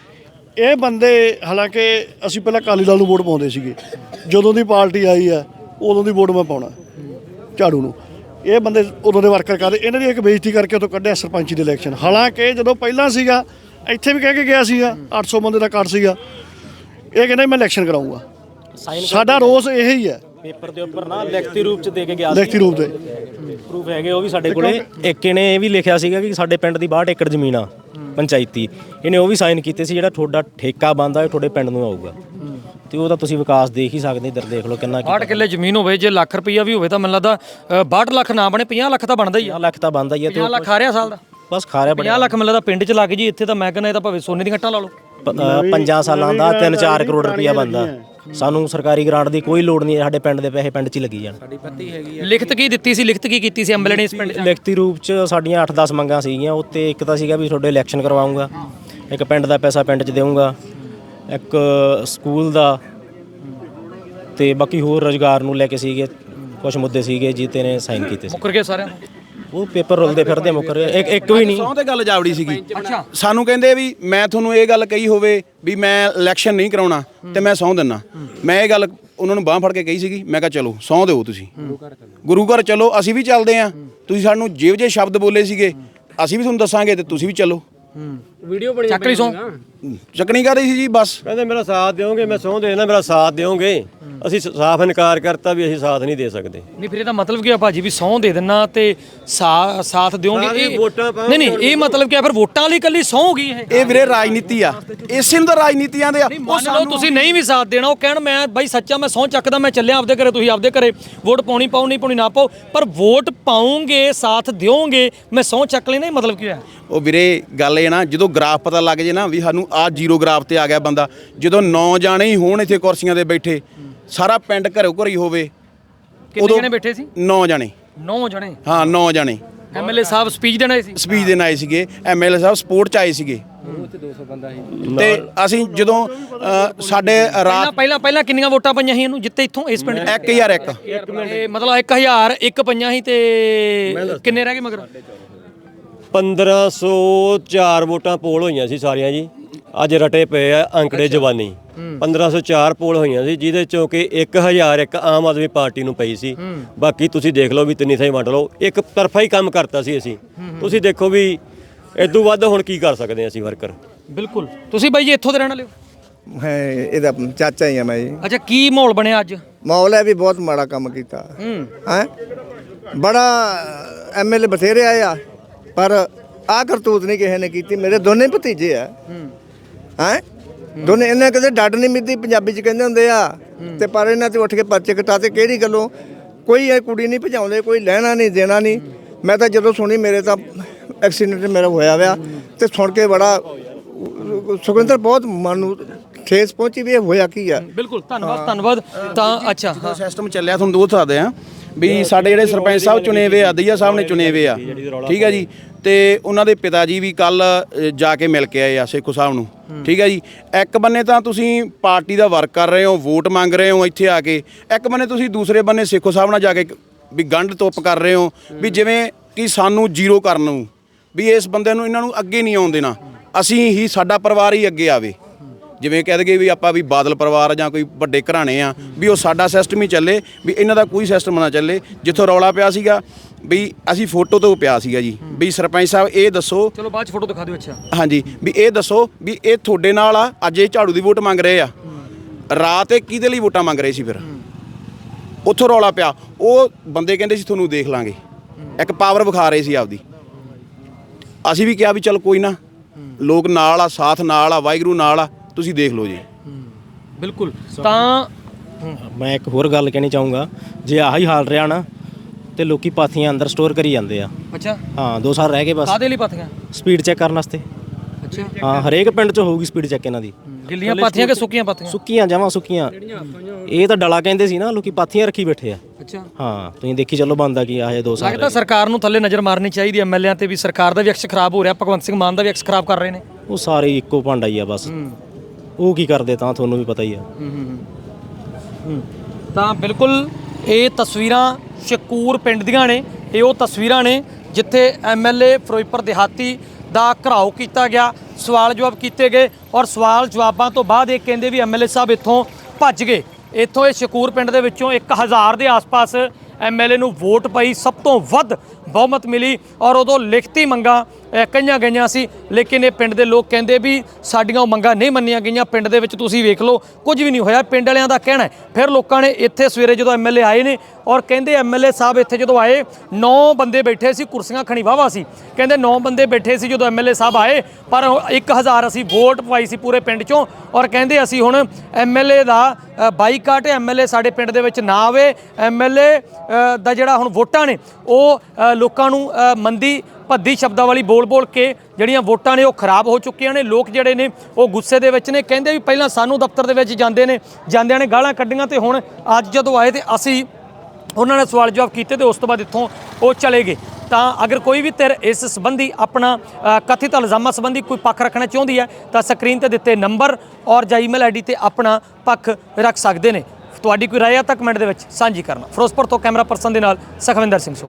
ਇਹ ਬੰਦੇ ਹਾਲਾਂਕਿ ਅਸੀਂ ਪਹਿਲਾਂ ਅਕਾਲੀ ਦਲ ਨੂੰ ਵੋਟ ਪਾਉਂਦੇ ਸੀਗੇ। ਜਦੋਂ ਦੀ ਪਾਰਟੀ ਆਈ ਆ ਉਦੋਂ ਦੀ ਵੋਟ ਮੈਂ ਪਾਉਣਾ ਝਾੜੂ ਨੂੰ। ਇਹ ਬੰਦੇ ਉਦੋਂ ਦੇ ਵਰਕਰ ਕਰਦੇ ਇਹਨਾਂ ਦੀ ਇੱਕ ਬੇਇੱਜ਼ਤੀ ਕਰਕੇ ਉਦੋਂ ਕੱਢਿਆ ਸਰਪੰਚੀ ਦੇ ਇਲੈਕਸ਼ਨ ਹਾਲਾਂਕਿ ਜਦੋਂ ਪਹਿਲਾਂ ਸੀਗਾ ਇੱਥੇ ਵੀ ਕਹਿ ਕੇ ਗਿਆ ਸੀਗਾ 800 ਬੰਦੇ ਦਾ ਕੱਟ ਸੀਗਾ। ਇਹ ਕਹਿੰਦਾ ਮੈਂ ਇਲੈਕਸ਼ਨ ਕਰਾਉਂਗਾ ਸਾਡਾ ਰੋਸ ਇਹ ਹੀ ਹੈ। ਪੇਪਰ ਦੇ ਉੱਪਰ ਨਾ ਲਿਖਤੀ ਰੂਪ ਚ ਦੇ ਕੇ ਗਿਆ ਸੀ। ਲਿਖਤੀ ਰੂਪ ਦੇ। ਪ੍ਰੂਫ ਹੈਗੇ ਉਹ ਵੀ ਸਾਡੇ ਕੋਲੇ। ਇੱਕ ਇਹਨੇ ਇਹ ਵੀ ਲਿਖਿਆ ਸੀਗਾ ਕਿ ਸਾਡੇ ਪਿੰਡ ਦੀ 62 ਏਕੜ ਜ਼ਮੀਨ ਆ ਪੰਚਾਇਤੀ। ਇਹਨੇ ਉਹ ਵੀ ਸਾਈਨ ਕੀਤੇ ਸੀ ਜਿਹੜਾ ਤੁਹਾਡਾ ਠੇਕਾ ਬੰਦਾ ਇਹ ਤੁਹਾਡੇ ਪਿੰਡ ਨੂੰ ਆਊਗਾ। ਤੇ ਉਹ ਤਾਂ ਤੁਸੀਂ ਵਿਕਾਸ ਦੇਖ ਹੀ ਸਕਦੇ ਇੱਧਰ ਦੇਖ ਲਓ ਕਿੰਨਾ 60 ਕਿੱਲੇ ਜ਼ਮੀਨ ਹੋਵੇ ਜੇ ਲੱਖ ਰੁਪਈਆ ਵੀ ਹੋਵੇ ਤਾਂ ਮੈਨੂੰ ਲੱਗਦਾ ਅ, 62 ਲੱਖ ਨਾ ਬਣੇ 50 ਲੱਖ ਤਾਂ ਬਣਦਾ ਹੀ ਆ। 50 ਲੱਖ ਤਾਂ ਬੰਦਾ ਹੀ ਹੈ ਤੇ 50 ਲੱਖ ਆ ਰਿਹਾ ਸਾਲ ਦਾ। ਬਸ ਖਾ ਰਿਹਾ 50 ਲੱਖ ਮੈਨੂੰ ਲੱਗਦਾ ਪਿੰਡ 'ਚ ਲੱਗ ਜੀ ਇੱਥੇ ਤਾਂ ਮੈਂ ਕਹਿੰਦਾ ਇਹ ਤਾਂ ਭਾਵੇਂ ਸੋਨੇ ਦੀਆਂ ਘੱਟਾਂ ਲਾ ਲਓ। ਪੰਜਾਂ ਸਾਲਾਂ ਦਾ 3-4 ਕਰੋੜ ਰੁਪਇਆ ਬੰਦਾ ਸਾਨੂੰ ਸਰਕਾਰੀ ਗ੍ਰਾਂਟ ਦੀ ਕੋਈ ਲੋੜ ਨਹੀਂ ਹੈ ਸਾਡੇ ਪਿੰਡ ਦੇ ਪੈਸੇ ਪਿੰਡ 'ਚ ਹੀ ਲੱਗੀ ਜਾਣ। ਲਿਖਤ ਕੀ ਦਿੱਤੀ ਸੀ? ਲਿਖਤ ਕੀ ਕੀਤੀ ਸੀ ਐਮਐਲਏ ਨੇ ਇਸ ਪਿੰਡ ਲਿਖਤੀ ਰੂਪ 'ਚ ਸਾਡੀਆਂ 8-10 ਮੰਗਾਂ ਸੀਗੀਆਂ ਉੱਤੇ ਇੱਕ ਤਾਂ ਸੀਗਾ ਵੀ ਤੁਹਾਡੇ ਇਲੈਕਸ਼ਨ ਕਰਵਾਉਂਗਾ ਇੱਕ ਪਿੰਡ ਦਾ ਪੈਸਾ ਪਿੰਡ 'ਚ ਦੇਵਾਂਗਾ ਇੱਕ ਸਕੂਲ ਦਾ ਤੇ ਬਾਕੀ ਹੋਰ ਰੋਜ਼ਗਾਰ ਨੂੰ ਲੈ ਕੇ ਸੀਗੇ ਕੁਝ ਮੁੱਦੇ ਸੀਗੇ ਜੀਤੇ ਨੇ ਸਾਈਨ ਕੀਤੇ ਸੀ। ਮੁੱਕਰ ਗਏ ਸਾਰਿਆਂ ਨੂੰ? ਉਹ ਪੇਪਰ ਰੁਲਦੇ ਫਿਰਦੇ ਮੁੱਕਰ ਗਏ। ਇੱਕ ਇੱਕ ਵੀ ਨਹੀਂ। ਸਹੁੰ ਤੇ ਗੱਲ ਜਾਵੜੀ ਸੀਗੀ। ਸਾਨੂੰ ਕਹਿੰਦੇ ਵੀ ਮੈਂ ਤੁਹਾਨੂੰ ਇਹ ਗੱਲ ਕਹੀ ਹੋਵੇ ਵੀ ਮੈਂ ਇਲੈਕਸ਼ਨ ਨਹੀਂ ਕਰਾਉਣਾ ਤੇ ਮੈਂ ਸਹੁੰ ਦਿੰਨਾ। ਮੈਂ ਇਹ ਗੱਲ ਉਹਨਾਂ ਨੂੰ ਬਾਹ ਫੜ ਕੇ ਕਹੀ ਸੀਗੀ ਮੈਂ ਕਿਹਾ ਚਲੋ ਸਹੁੰ ਦਿਓ ਤੁਸੀਂ। ਗੁਰੂ ਘਰ ਚਲੋ ਅਸੀਂ ਵੀ ਚੱਲਦੇ ਆਂ। ਤੁਸੀਂ ਸਾਨੂੰ ਜਿਹੋ ਜਿਹੇ ਸ਼ਬਦ ਬੋਲੇ ਸੀਗੇ। ਅਸੀਂ ਵੀ ਤੁਹਾਨੂੰ ਦੱਸਾਂਗੇ ਤੇ ਤੁਸੀਂ ਵੀ ਚੱਲੋ। ਵੀਡੀਓ ਬਣੀ ਚੱਕ ਲਈ। ਚੱਕਣੀ ਕਰ ਰਹੀ ਸੀ ਜੀ ਬਸ। ਕਹਿੰਦੇ ਮੇਰਾ ਸਾਥ ਦਿਓਗੇ ਮੈਂ ਸਹੁੰ ਦੇਣਾ ਮੇਰਾ ਸਾਥ ਦਿਓਗੇ। ਅਸੀਂ ਸਾਫ਼ ਇਨਕਾਰ ਕਰਤਾ ਵੀ ਅਸੀਂ ਸਾਥ ਨਹੀਂ ਦੇ ਸਕਦੇ। ਨਹੀਂ ਫਿਰ ਇਹਦਾ ਮਤਲਬ ਕੀ ਆ ਭਾਜੀ ਵੀ ਸਹੁੰ ਦੇ ਦੇਣਾ ਤੇ ਸਾ- ਸਾਥ ਦਿਓਗੇ? ਇਹ ਵੋਟਾਂ ਪਾਓ ਨਹੀਂ ਨਹੀਂ ਇਹ ਮਤਲਬ ਕੀ ਆ ਫਿਰ ਵੋਟਾਂ ਲਈ ਇਕੱਲੀ ਸਹੁੰ ਹੋਗੀ ਇਹ? ਇਹ ਵੀਰੇ ਰਾਜਨੀਤੀ ਆ। ਇਸੇ ਨੂੰ ਤਾਂ ਰਾਜਨੀਤੀ ਆਂਦੇ ਆ ਉਹ ਮੰਨ ਲਓ ਤੁਸੀਂ ਨਹੀਂ ਵੀ ਸਾਥ ਦੇਣਾ ਉਹ ਕਹਿਣ ਮੈਂ ਬਾਈ ਸੱਚਾ ਮੈਂ ਸਹੁੰ ਚੱਕਦਾ ਮੈਂ ਚੱਲਿਆ ਆਪਦੇ ਘਰੇ ਤੁਸੀਂ ਆਪਦੇ ਘਰੇ ਵੋਟ ਪਾਉਣੀ ਪਾਉ ਨਹੀਂ ਪਾਉਣੀ ਨਾ ਪਾਓ। ਪਰ ਵੋਟ ਪਾਉਂਗੇ ਸਾਥ ਦਿਓਗੇ ਮੈਂ ਸਹੁੰ ਚੱਕ ਲੈਣਾ ਇਹ ਮਤਲਬ ਕੀ ਹੋਇਆ? ਉਹ ਵੀਰੇ ਗੱਲ ਇਹ ਨਾ ਜਦੋਂ ਗ੍ਰਾਫ ਪਤਾ ਲੱਗ ਜੇ ਨਾ ਵੀ ਸਾਨੂੰ ਆਹ ਜ਼ੀਰੋ ਗ੍ਰਾਫ ਤੇ ਆ ਗਿਆ ਬੰਦਾ ਜਦੋਂ ਨੌ ਜਾਣੇ ਹੀ ਹੋਣ ਇੱਥੇ ਕੁਰਸੀਆਂ ਤੇ ਬੈਠੇ ਸਾਰਾ ਪਿੰਡ ਘਰੋਂ ਘਰੀ ਹੋਵੇ ਕਿੰਨੇ ਜਣੇ ਬੈਠੇ ਸੀ? ਨੌ ਜਾਣੇ। 9 ਜਣੇ? ਹਾਂ ਨੌ ਜਾਣੇ। ਐਮਐਲਏ ਸਾਹਿਬ ਸਪੀਚ ਦੇਣਾ ਸੀ? ਸਪੀਚ ਦੇਣ ਆਏ ਸੀਗੇ ਐਮਐਲਏ ਸਾਹਿਬ ਸਪੋਰਟ ਚ ਆਏ ਸੀਗੇ। ਤੇ ਅਸੀਂ ਜਦੋਂ ਅ, ਸਾਡੇ ਰਾਤ ਪਹਿਲਾਂ ਪਹਿਲਾਂ ਪਹਿਲਾਂ ਕਿੰਨੀਆਂ ਵੋਟਾਂ ਪਈਆਂ ਸੀ ਇਹਨੂੰ ਜਿੱਤੇ ਇੱਥੋਂ ਇਸ ਪਿੰਡ 'ਚ? 1001 ਇਹ ਮਤਲਬ 1000 ਇੱਕ ਪਈਆਂ ਸੀ ਤੇ ਕਿੰਨੇ ਰਹਿ ਗਏ ਮਗਰ? 1504 ਵੋਟਾਂ ਪੋਲ ਹੋਈਆਂ ਸੀ ਸਾਰੀਆਂ ਜੀ। ਅੱਜ ਰਟੇ ਪਏ ਆ ਅੰਕੜੇ ਜਵਾਨੀ। 1504 ਪੋਲ ਹੋਈਆਂ ਸੀ ਜਿਹਦੇ ਚੋਂ ਕਿ 1001 ਆਮ ਆਦਮੀ ਪਾਰਟੀ ਨੂੰ ਪਈ ਸੀ। ਬਾਕੀ ਤੁਸੀਂ ਦੇਖ ਲਓ ਵੀ ਤਿੰਨੀ ਥਾਈ ਵੰਡ ਲਓ। ਇੱਕ ਤਰਫਾ ਹੀ ਕੰਮ ਕਰਤਾ ਸੀ ਅਸੀਂ। ਤੁਸੀਂ ਦੇਖੋ ਵੀ ਇਦੋਂ ਵੱਧ ਹੁਣ ਕੀ ਕਰ ਸਕਦੇ ਅਸੀਂ ਵਰਕਰ। ਬਿਲਕੁਲ। ਤੁਸੀਂ ਬਾਈ ਜੀ ਇੱਥੋਂ ਦੇ ਰਹਿਣ ਵਾਲੇ ਹੋ? ਹੈ ਇਹਦਾ ਚਾਚਾ ਹੀ ਆ ਮੈਂ ਜੀ। ਅੱਛਾ ਕੀ ਮਾਹੌਲ ਬਣਿਆ ਅੱਜ? ਮਾਹੌਲ ਹੈ ਵੀ ਬਹੁਤ ਮਾੜਾ ਕੰਮ ਕੀਤਾ। ਹੂੰ। ਹੈ? ਬੜਾ ਐਮਐਲਏ ਬਥੇਰੇ ਆਏ ਆ। ਪਰ ਆ ਕਰਤੂਤ ਨਹੀਂ ਕਿਸੇ ਨੇ ਕੀਤੀ। ਮੇਰੇ ਦੋਨੇ ਭਤੀਜੇ ਆ। ਹੈ। ਦੋਨੇ ਇਹਨਾਂ ਕਦੇ ਡੱਡ ਨਹੀਂ ਮਿੱਦੀ ਪੰਜਾਬੀ ਚ ਕਹਿੰਦੇ ਹੁੰਦੇ ਆ। ਤੇ ਪਰ ਇਹਨਾਂ ਤੇ ਉੱਠ ਕੇ ਪਰਚੇ ਕਟਾਤੇ। ਕਿਹੜੀ ਗੱਲੋਂ? ਕੋਈ ਇਹ ਕੁੜੀ ਨਹੀਂ ਭਜਾਉਂਦੇ ਕੋਈ ਲੈਣਾ ਨਹੀਂ ਦੇਣਾ ਨਹੀਂ। ਮੈਂ ਤਾਂ ਜਦੋਂ ਸੁਣੀ ਮੇਰੇ ਤਾਂ ਐਕਸੀਡੈਂਟ ਮੇਰਾ ਹੋਇਆ ਵਿਆ ਤੇ ਸੁਣ ਕੇ ਬੜਾ ਸੁਖਵਿੰਦਰ ਬਹੁਤ ਮਨ ਨੂੰ ਠੇਸ ਪਹੁੰਚੀ ਵੀ ਇਹ ਹੋਇਆ ਕੀ ਆ। ਬਿਲਕੁਲ ਧੰਨਵਾਦ ਧੰਨਵਾਦ। ਤਾਂ ਅੱਛਾ ਸਿਸਟਮ ਚੱਲਿਆ ਤੁਹਾਨੂੰ ਦੋ ਸਕਦੇ ਆ ਵੀ ਸਾਡੇ ਜਿਹੜੇ ਸਰਪੰਚ ਸਾਹਿਬ ਚੁਣੇ ਹੋਏ ਆ ਦਈਆ ਸਾਹਿਬ ਨੇ ਚੁਣੇ ਹੋਏ ਆ। ਠੀਕ ਹੈ ਜੀ। ਤੇ ਉਹਨਾਂ ਦੇ ਪਿਤਾ ਜੀ ਵੀ ਕੱਲ ਜਾ ਕੇ ਮਿਲ ਕੇ ਆਏ ਆ ਸੇਖੋ ਸਾਹਿਬ ਨੂੰ। ਠੀਕ ਹੈ ਜੀ। ਇੱਕ ਬੰਨੇ ਤਾਂ ਤੁਸੀਂ ਪਾਰਟੀ ਦਾ ਵਰਕ ਕਰ ਰਹੇ ਹੋ ਵੋਟ ਮੰਗ ਰਹੇ ਹੋ ਇੱਥੇ ਆ ਕੇ। ਇੱਕ ਬੰਨੇ ਤੁਸੀਂ ਦੂਸਰੇ ਬੰਨੇ ਸੇਖੋ ਸਾਹਿਬ ਨਾਲ ਜਾ ਕੇ ਵੀ ਗੰਢ ਤੋਪ ਕਰ ਰਹੇ ਹੋ। ਵੀ ਜਿਵੇਂ ਕਿ ਸਾਨੂੰ ਜ਼ੀਰੋ ਕਰਨ ਨੂੰ ਵੀ ਇਸ ਬੰਦੇ ਨੂੰ ਇਹਨਾਂ ਨੂੰ ਅੱਗੇ ਨਹੀਂ ਆਉਣ ਦੇਣਾ। ਅਸੀਂ ਹੀ ਸਾਡਾ ਪਰਿਵਾਰ ਹੀ ਅੱਗੇ ਆਵੇ। ਜਿਵੇਂ ਕਹਿ ਦਗੇ ਵੀ ਆਪਾਂ ਵੀ ਬਾਦਲ ਪਰਿਵਾਰ ਆ ਜਾਂ ਕੋਈ ਵੱਡੇ ਘਰਾਣੇ ਆ ਵੀ ਉਹ ਸਾਡਾ ਸਿਸਟਮ ਹੀ ਚੱਲੇ ਵੀ ਇਹਨਾਂ ਦਾ ਕੋਈ ਸਿਸਟਮ ਨਾ ਚੱਲੇ। ਜਿੱਥੋਂ ਰੌਲਾ ਪਿਆ ਸੀਗਾ ਵੀ ਅਸੀਂ ਫੋਟੋ ਤੋਂ ਪਿਆ ਸੀਗਾ ਜੀ। ਵੀ ਸਰਪੰਚ ਸਾਹਿਬ ਇਹ ਦੱਸੋ ਚਲੋ ਬਾਅਦ ਚ ਫੋਟੋ ਦਿਖਾ ਦਿਓ ਅੱਛਾ। ਹਾਂਜੀ ਵੀ ਇਹ ਦੱਸੋ ਵੀ ਇਹ ਤੁਹਾਡੇ ਨਾਲ ਆ ਅੱਜ ਇਹ ਝਾੜੂ ਦੀ ਵੋਟ ਮੰਗ ਰਹੇ ਆ। ਰਾਤ ਇਹ ਕਿਹਦੇ ਲਈ ਵੋਟਾਂ ਮੰਗ ਰਹੇ ਸੀ ਫਿਰ? ਉੱਥੋਂ ਰੌਲਾ ਪਿਆ। ਉਹ ਬੰਦੇ ਕਹਿੰਦੇ ਸੀ ਤੁਹਾਨੂੰ ਦੇਖ ਲਾਂਗੇ। ਇੱਕ ਪਾਵਰ ਵਿਖਾ ਰਹੇ ਸੀ ਆਪਦੀ। ਅਸੀਂ ਵੀ ਕਿਹਾ ਵੀ ਚਲ ਕੋਈ ਨਾ। ਲੋਕ ਨਾਲ ਆ ਸਾਥ ਨਾਲ ਆ ਵਾਹਿਗੁਰੂ ਨਾਲ ਆ। ਤੁਸੀਂ ਦੇਖ ਲਓ ਜੀ। ਬਿਲਕੁਲ। ਤਾਂ ਮੈਂ ਇੱਕ ਹੋਰ ਗੱਲ ਕਹਿਣੀ ਚਾਹੂੰਗਾ ਜੇ ਆਹੀ ਹਾਲ ਰਿਹਾ ਨਾ ਤੇ ਲੋਕੀ ਪਾਥੀਆਂ ਅੰਦਰ ਸਟੋਰ ਕਰੀ ਜਾਂਦੇ ਆ। ਅੱਛਾ। ਹਾਂ 2 ਸਾਲ ਰਹਿ ਗਏ ਬਸ। ਕਾਦੇ ਲਈ ਪਤੀਆਂ ਸਪੀਡ ਚੈੱਕ ਕਰਨ ਵਾਸਤੇ। ਅੱਛਾ। ਹਾਂ ਹਰੇਕ ਪਿੰਡ 'ਚ ਹੋਊਗੀ ਸਪੀਡ ਚੈੱਕ ਇਹਨਾਂ ਦੀ। ਗਿੱਲੀਆਂ ਪਾਥੀਆਂ ਕਿ ਸੁੱਕੀਆਂ ਪਾਥੀਆਂ? ਸੁੱਕੀਆਂ ਜਮਾਂ ਸੁੱਕੀਆਂ। ਇਹ ਤਾਂ ਡਲਾ ਕਹਿੰਦੇ ਸੀ ਨਾ ਲੋਕੀ ਪਾਥੀਆਂ ਰੱਖੀ ਬੈਠੇ ਆ। ਅੱਛਾ। ਹਾਂ ਤੁਸੀਂ ਦੇਖੀ ਚੱਲੋ ਬੰਦਾ ਕੀ ਆਹ ਦੋ ਸਾਲ ਲੱਗਦਾ ਸਰਕਾਰ ਨੂੰ ਥੱਲੇ ਨਜ਼ਰ ਮਾਰਨੀ ਚਾਹੀਦੀ ਐਮਐਲਏਆਂ ਤੇ ਵੀ। ਸਰਕਾਰ ਦਾ ਵੀ ਅਕਸ ਖਰਾਬ ਹੋ ਰਿਹਾ ਭਗਵੰਤ ਸਿੰਘ ਮਾਨ ਦਾ ਵੀ ਅਕਸ ਖਰਾਬ ਕਰ ਰਹੇ ਨੇ। ਉਹ ਸਾਰੇ ਇੱਕੋ ਭਾਂਡਾ ਹੀ ਆ ਬਸ। ਉਹ ਕੀ ਕਰਦੇ ਤਾਂ ਤੁਹਾਨੂੰ ਵੀ ਪਤਾ ਹੀ ਆ। ਤਾਂ ਬਿਲਕੁਲ ਇਹ ਤਸਵੀਰਾਂ ਸ਼ਕੂਰ ਪਿੰਡ ਦੀਆਂ ਨੇ। ਇਹ ਉਹ ਤਸਵੀਰਾਂ ਨੇ ਜਿੱਥੇ ਐਮਐਲਏ ਫਿਰੋਜ਼ਪੁਰ ਦਿਹਾਤੀ ਦਾ ਘਰਾਓ ਕੀਤਾ ਗਿਆ, ਸਵਾਲ ਜਵਾਬ ਕੀਤੇ ਗਏ ਔਰ ਸਵਾਲ ਜਵਾਬਾਂ ਤੋਂ ਬਾਅਦ ਇਹ ਕਹਿੰਦੇ ਵੀ ਐਮਐਲਏ ਸਾਹਿਬ ਇੱਥੋਂ ਭੱਜ ਗਏ। ਇੱਥੋਂ ਇਹ ਸ਼ਕੂਰ ਪਿੰਡ ਦੇ ਵਿੱਚੋਂ 1000 ਦੇ ਆਸ-ਪਾਸ ਐਮਐਲਏ ਨੂੰ ਵੋਟ ਪਈ, ਸਭ ਤੋਂ ਵੱਧ ਬਹੁਮਤ ਮਿਲੀ ਔਰ ਉਦੋਂ ਲਿਖਤੀ ਮੰਗਾਂ ਅ, ਕਹੀਆਂ ਗਈਆਂ ਸੀ ਲੇਕਿਨ ਇਹ ਪਿੰਡ ਦੇ ਲੋਕ ਕਹਿੰਦੇ ਵੀ ਸਾਡੀਆਂ ਉਹ ਮੰਗਾਂ ਨਹੀਂ ਮੰਨੀਆਂ ਗਈਆਂ। ਪਿੰਡ ਦੇ ਵਿੱਚ ਤੁਸੀਂ ਵੇਖ ਲਓ ਕੁਝ ਵੀ ਨਹੀਂ ਹੋਇਆ। ਪਿੰਡ ਵਾਲਿਆਂ ਦਾ ਕਹਿਣਾ ਫਿਰ ਲੋਕਾਂ ਨੇ ਇੱਥੇ ਸਵੇਰੇ ਜਦੋਂ ਐਮਐਲਏ ਆਏ ਨੇ ਔਰ ਕਹਿੰਦੇ ਐਮਐਲਏ ਸਾਹਿਬ ਇੱਥੇ ਜਦੋਂ ਆਏ 9 ਬੰਦੇ ਬੈਠੇ ਸੀ ਕੁਰਸੀਆਂ ਖਣੀ ਵਾਵਾ ਸੀ। ਕਹਿੰਦੇ 9 ਬੰਦੇ ਬੈਠੇ ਸੀ ਜਦੋਂ ਐਮਐਲਏ ਸਾਹਿਬ ਆਏ ਪਰ ਉਹ 1000 ਅਸੀਂ ਵੋਟ ਪਾਈ ਸੀ ਪੂਰੇ ਪਿੰਡ ਚੋਂ ਔਰ ਕਹਿੰਦੇ ਅਸੀਂ ਹੁਣ ਐਮਐਲਏ ਦਾ ਅ, ਬਾਈਕਾਟ ਐਮਐਲਏ ਸਾਡੇ ਪਿੰਡ ਦੇ ਵਿੱਚ ਨਾ ਆਵੇ। ਐਮਐਲਏ ਦਾ ਜਿਹੜਾ ਹੁਣ ਵੋਟਾਂ ਨੇ ਉਹ ਲੋਕਾਂ ਨੂੰ ਮੰਦੀ ਭੱਦੀ ਸ਼ਬਦਾਂ ਵਾਲੀ ਬੋਲ-ਬੋਲ ਕੇ ਜਿਹੜੀਆਂ ਵੋਟਾਂ ਨੇ ਉਹ ਖਰਾਬ ਹੋ ਚੁੱਕੀਆਂ ਨੇ। ਲੋਕ ਜਿਹੜੇ ਨੇ ਉਹ ਗੁੱਸੇ ਦੇ ਵਿੱਚ ਨੇ। ਕਹਿੰਦੇ ਵੀ ਪਹਿਲਾਂ ਸਾਨੂੰ ਦਫ਼ਤਰ ਦੇ ਵਿੱਚ ਜਾਂਦੇ ਨੇ। ਜਾਂਦਿਆਂ ਨੇ ਗਾਲਾਂ ਕੱਢੀਆਂ ਤੇ ਹੁਣ ਅੱਜ ਜਦੋਂ ਆਏ ਤੇ ਅਸੀਂ ਉਹਨਾਂ ਨੇ ਸਵਾਲ ਜਵਾਬ ਕੀਤੇ ਤੇ ਉਸ ਤੋਂ ਬਾਅਦ ਇੱਥੋਂ ਉਹ ਚਲੇ ਗਏ। ਤਾਂ ਅਗਰ ਕੋਈ ਵੀ ਧਿਰ ਇਸ ਸੰਬੰਧੀ ਆਪਣਾ ਕਥਿਤ ਇਲਜ਼ਾਮਾਂ ਸੰਬੰਧੀ ਕੋਈ ਪੱਖ ਰੱਖਣਾ ਚਾਹੁੰਦੀ ਹੈ, ਤਾਂ ਸਕਰੀਨ ਤੇ ਦਿੱਤੇ ਨੰਬਰ ਔਰ ਜਾਂ ਈਮੇਲ ਆਈਡੀ ਤੇ ਆਪਣਾ ਪੱਖ ਰੱਖ ਸਕਦੇ ਨੇ। ਤੁਹਾਡੀ ਕੋਈ ਰਾਏ ਆ ਤਾਂ ਕਮੈਂਟ ਦੇ ਵਿੱਚ ਸਾਂਝੀ ਕਰਨਾ। ਫਿਰੋਜ਼ਪੁਰ ਤੋਂ ਕੈਮਰਾ ਪਰਸਨ ਦੇ ਨਾਲ ਸਖਵਿੰਦਰ ਸਿੰਘ ਸੋ